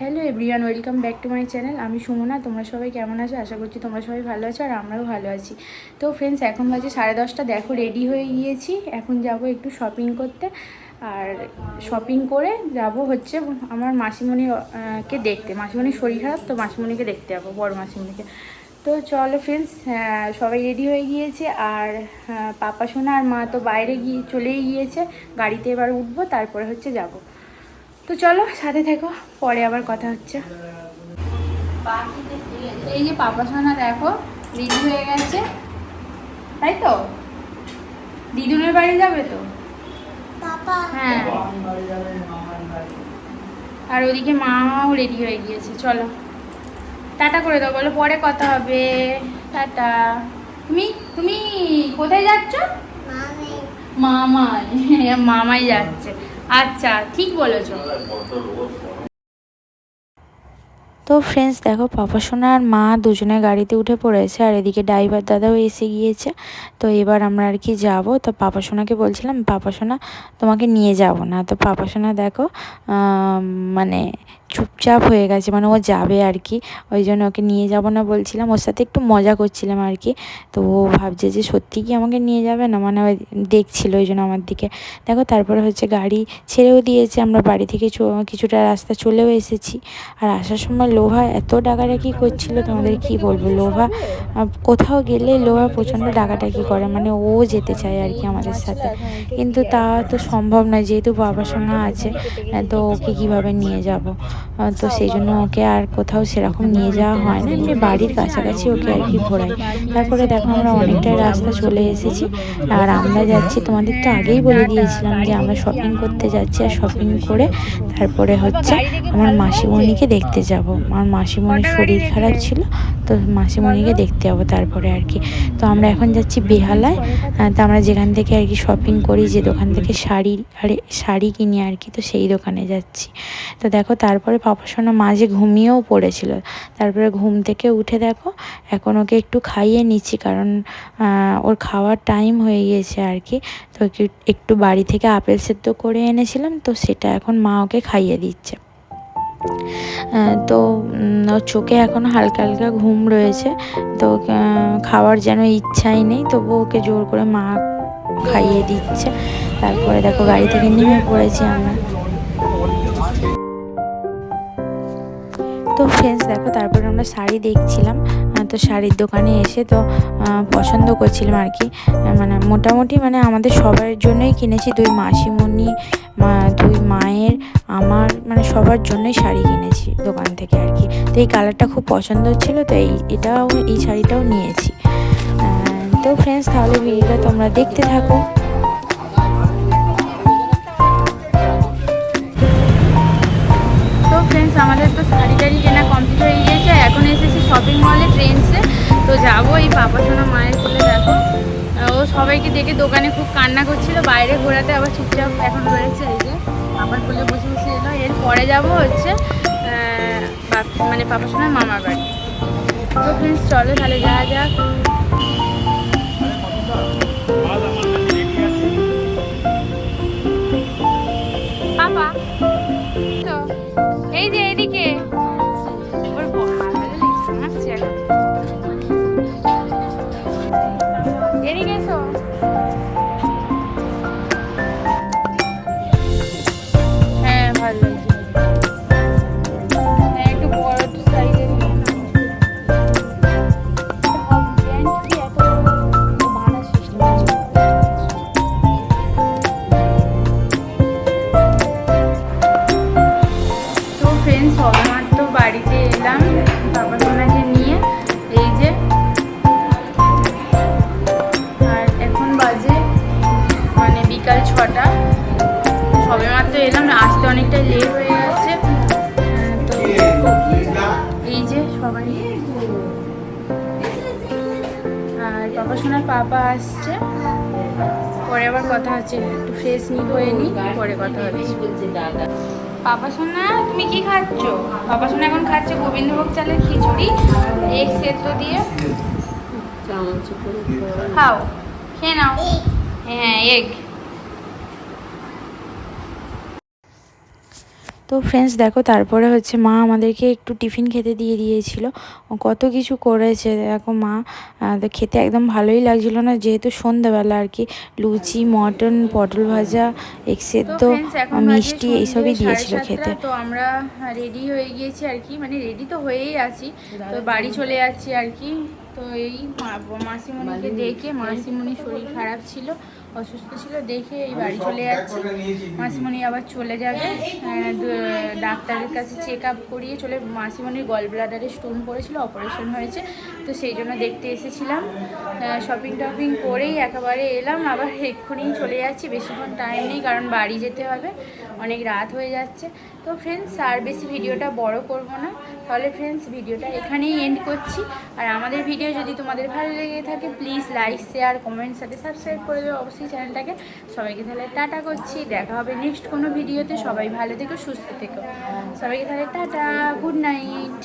Hello everyone, welcome back to my channel. আমি সুমনা, তোমরা সবাই কেমন আছো? আশা করছি তোমরা সবাই ভালো আছো আর আমরাও ভালো আছি। তো ফ্রেন্ডস এখন বাজে সাড়ে দশটা। দেখো রেডি হয়ে গিয়েছি। এখন যাব একটু শপিং করতে। আর শপিং করে যাব হচ্ছে আমার মাসিমণি কে দেখতে। মাসিমণির শরীর খারাপ তো মাসিমণিকে দেখতে যাব, বড় মাসিমণিকে। তো চলো ফ্রেন্ডস সবাই রেডি হয়ে গিয়েছে। আর পাপা সোনা আর মা তো বাইরে গিয়ে চলেই গিয়েছে। গাড়িতে এবার উঠবো, তারপরে হচ্ছে যাব। তো চলো সাথে থেকো পরে আবার কথা হচ্ছে। এই যে পাপা সোনা দেখো রেডি হয়ে গেছে। তাই তো? দিদুনের বাড়ি যাবে তো? হ্যাঁ। আর ওদিকে মাও রেডি হয়ে গিয়েছে চলো। টাটা করে দাও বলো পরে কথা হবে। টাটা। তুমি তুমি কোথায় যাচ্ছ? মামাই। মামাই যাচ্ছে। আচ্ছা ঠিক বলেছ। তো ফ্রেন্ডস দেখো, পাপা সোনা আর মা দুজনে গাড়িতে উঠে পড়েছে আর এদিকে ড্রাইভার দাদাও এসে গিয়েছে। তো এবার আমরা আর কি যাব? তো পাপা সোনাকে বলছিলাম, পাপা সোনা, তোমাকে নিয়ে যাব না। তো পাপা সোনা দেখো মানে চুপচাপ হয়ে গেছে মানে ও যাবে আর কি। ওই জন্য ওকে নিয়ে যাব না বলছিলাম, ওর সাথে একটু মজা করছিলাম আর কি। তো ও ভাবছে যে সত্যি কি আমাকে নিয়ে যাবে না? মানে ওই দেখছিল ওই জন্য আমার দিকে। দেখো তারপরে হচ্ছে গাড়ি ছেড়েও দিয়েছে, আমরা বাড়ি থেকে কিছুটা রাস্তা চলেও এসেছি। আর আসার সময় লোহা এত ডাকাডাকি করছিল, তোমাদের কি বলব? লোহা কোথাও গেলে লোহা প্রচণ্ড ডাকাডাকি করে মানে ও যেতে চায় আর কি আমাদের সাথে। কিন্তু তা তো সম্ভব নয়, যেহেতু বাবার সঙ্গে আছে, তো ওকে কীভাবে নিয়ে যাব? তো সেই জন্য ওকে আর কোথাও সেরকম নিয়ে যাওয়া হয় না। এমনি বাড়ির কাছাকাছি ওকে আর কি ঘোরাই। তারপরে দেখো আমরা অনেকটাই রাস্তা চলে এসেছি। আর আমরা যাচ্ছি, তোমাদের তো আগেই বলে দিয়েছিলাম যে আমরা শপিং করতে যাচ্ছি আর শপিং করে তারপরে হচ্ছে আমার মাসিমণিকে দেখতে যাব। আমার মাসিমণির শরীর খারাপ ছিল তো মাসিমণিকে দেখতে যাব তারপরে আর কি। তো আমরা এখন যাচ্ছি বেহালায়। তো আমরা যেখান থেকে আর কি শপিং করি যে দোকান থেকে শাড়ি আরে শাড়ি কিনি আর কি তো সেই দোকানে যাচ্ছি। তো দেখো তারপরে পাপা সোনা মাঝে ঘুমিয়েও পড়েছিল। তারপরে ঘুম থেকে উঠে দেখো এখন ওকে একটু খাইয়ে নিচ্ছি কারণ ওর খাওয়ার টাইম হয়ে গিয়েছে আর কি। তো একটু বাড়ি থেকে আপেল সেদ্ধ করে এনেছিলাম তো সেটা এখন মা ওকে খাইয়ে দিচ্ছে। তো চোখে এখন হালকা হালকা ঘুম রয়েছে। তো খাওয়ার যেন ইচ্ছাই নেই তবু ওকে জোর করে মা খাইয়ে দিচ্ছে। তারপরে দেখো গাড়ি থেকে নেমে পড়েছি আমরা। তো ফ্রেন্ডস দেখো, তারপরে আমরা শাড়ি দেখছিলাম। তো শাড়ির দোকানে এসে তো পছন্দ করছিলাম আর কি। মানে মোটামুটি মানে আমাদের সবার জন্যই কিনেছি। দুই মাসিমণি মা- দুই মায়ের আমার মানে সবার জন্যই শাড়ি কিনেছি দোকান থেকে আর কি। তো এই কালারটা খুব পছন্দ হচ্ছিল তো এই, এটাও, এই শাড়িটাও নিয়েছি। তো ফ্রেন্ডস তাহলে ভিডিওটা তোমরা দেখতে থাকো। ফ্রেন্ডস আমাদের তো শাড়ি টাড়ি কেনা কমপ্লিট হয়ে গিয়েছে। এখন এসেছি শপিং মলে ট্রেন্ডসে তো যাব এই পাপা সোনা মায়ের কোলে, দেখো। সবাইকে দেখে দোকানে খুব কান্না করছিল, বাইরে ঘোরাতে আবার চুপচাপ এখন রয়েছে এই যে। আমার বলে বসে বসে এলো, এর পরে যাব হচ্ছে মানে পাপার সময় মামার বাড়ি। তো ফ্রেন্ডস চলো তাহলে যাওয়া যাক। আর বাবা পাপা আসছে। পরে আবার কথা হচ্ছে একটু ফ্রেশ নি হয়ে নি পরে কথা হচ্ছে। পাপা সোনা তুমি কি খাচ্ছ? পাপা সোনা এখন খাচ্ছে গোবিন্দভোগ চালের খিচুড়ি এগ সেদ্ধ দিয়ে। খাও খেয়ে নাও। হ্যাঁ এগ তো ফ্রেন্ডস দেখো তারপরে হচ্ছে মা আমাদেরকে একটু টিফিন খেতে দিয়ে দিয়েছিল। কত কিছু করেছে দেখো মা তো খেতে একদম ভালোই লাগছিল না যেহেতু সন্ধ্যাবেলা আর কি লুচি মটন পটল ভাজা friends, এখন মিষ্টি এইসবই দিয়েছিল খেতে। তো আমরা রেডি হয়ে গিয়েছি আর কি মানে রেডি তো হয়েই আছি। তো বাড়ি চলে যাচ্ছি আর কি তো এই মা- মাসিমণিকে দেখে মাসিমণির শরীর খারাপ ছিল। অসুস্থ ছিল দেখে এই বাড়ি চলে যাচ্ছি। মাসিমণি আবার চলে যাবে। ডাক্তারের কাছে চেক আপ করিয়ে চলে মাসিমণির গল ব্লাডারে স্টোন পড়েছিল অপারেশন হয়েছে। তো সেই জন্য দেখতে এসেছিলাম। শপিং টপিং করেই একেবারে এলাম আবার এক্ষুনি চলে যাচ্ছি। বেশিক্ষণ টাইম নেই কারণ বাড়ি যেতে হবে। অনেক রাত হয়ে যাচ্ছে। তো ফ্রেন্ডস আর বেশি ভিডিওটা বড় করব না। তাহলে ফ্রেন্ডস ভিডিওটা এখানেই এন্ড করছি। আর আমাদের ভিডিও যদি তোমাদের ভালো লেগে থাকে প্লিজ লাইক শেয়ার কমেন্ট সাথে সাবস্ক্রাইব করে দেবে। অবশ্যই চ্যানেলটাকে। সবাইকে তাহলে টাটা করছি। দেখা হবে নেক্সট কোনো ভিডিওতে সবাই ভালো থেকো, সুস্থ থেকো। সবাইকে তাহলে টাটা গুড নাইট